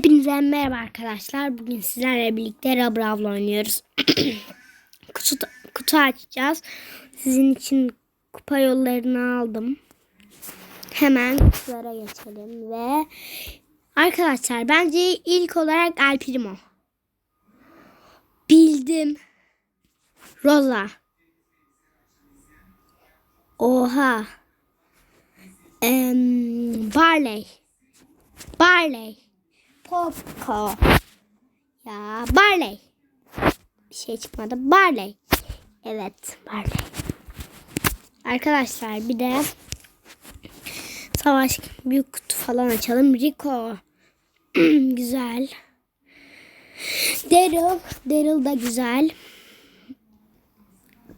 Hepinize merhaba arkadaşlar. Bugün sizlerle birlikte Rabrav'la oynuyoruz. kutu, kutu açacağız. Sizin için kupa yollarını aldım. Hemen kutulara geçelim ve arkadaşlar bence ilk olarak El Primo. Bildim. Rosa. Oha. Em, Barley. Barley. Popco. Ya Barley. Bir şey çıkmadı. Barley. Evet Barley. Arkadaşlar bir de savaş büyük kutu falan açalım. Rico. güzel. Daryl. Daryl da güzel.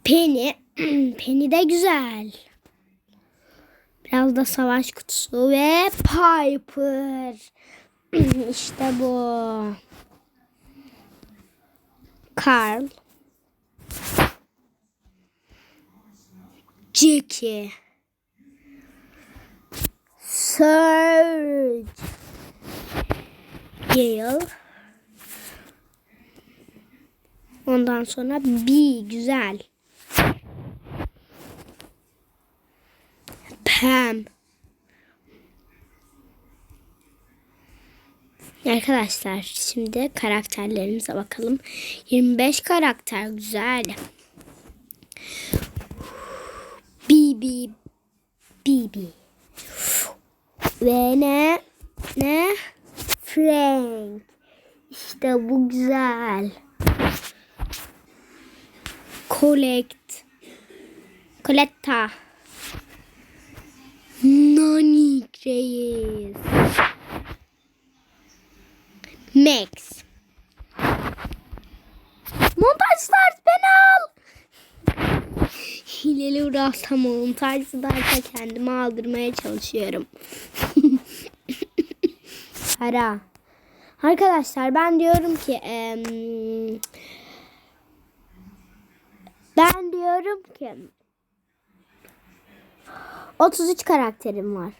Penny. Penny de güzel. Biraz da savaş kutusu ve Piper. işte bu. Carl. Jackie. Surge. Gale. Ondan sonra B güzel. Pam. Arkadaşlar şimdi karakterlerimize bakalım. 25 karakter güzel. Bibi Bibi ve ne ne Frank. İşte bu güzel. Collect. Coletta. Nani Reis. Max. Montajlar beni al. Hileli uğraşsam montajcı derken kendimi aldırmaya çalışıyorum. Para. Arkadaşlar ben diyorum ki ben diyorum ki 33 karakterim var.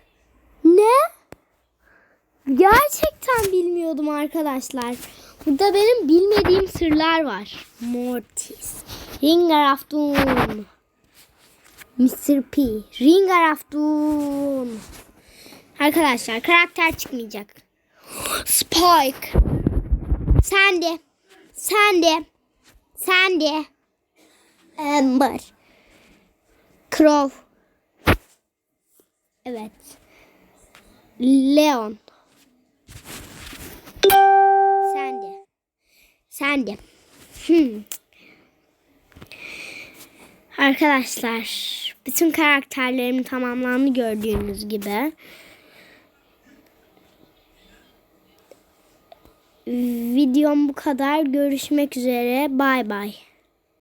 Gerçekten bilmiyordum arkadaşlar. Burada benim bilmediğim sırlar var. Mortis. Ringer of Doom. Mr. P. Ringer of Doom. Arkadaşlar karakter çıkmayacak. Spike. Sandy. Sandy. Sandy. Amber. Crow. Evet. Leon. Sen de. Hmm. Arkadaşlar bütün karakterlerim tamamlandı gördüğünüz gibi. Videom bu kadar. Görüşmek üzere. Bay bay.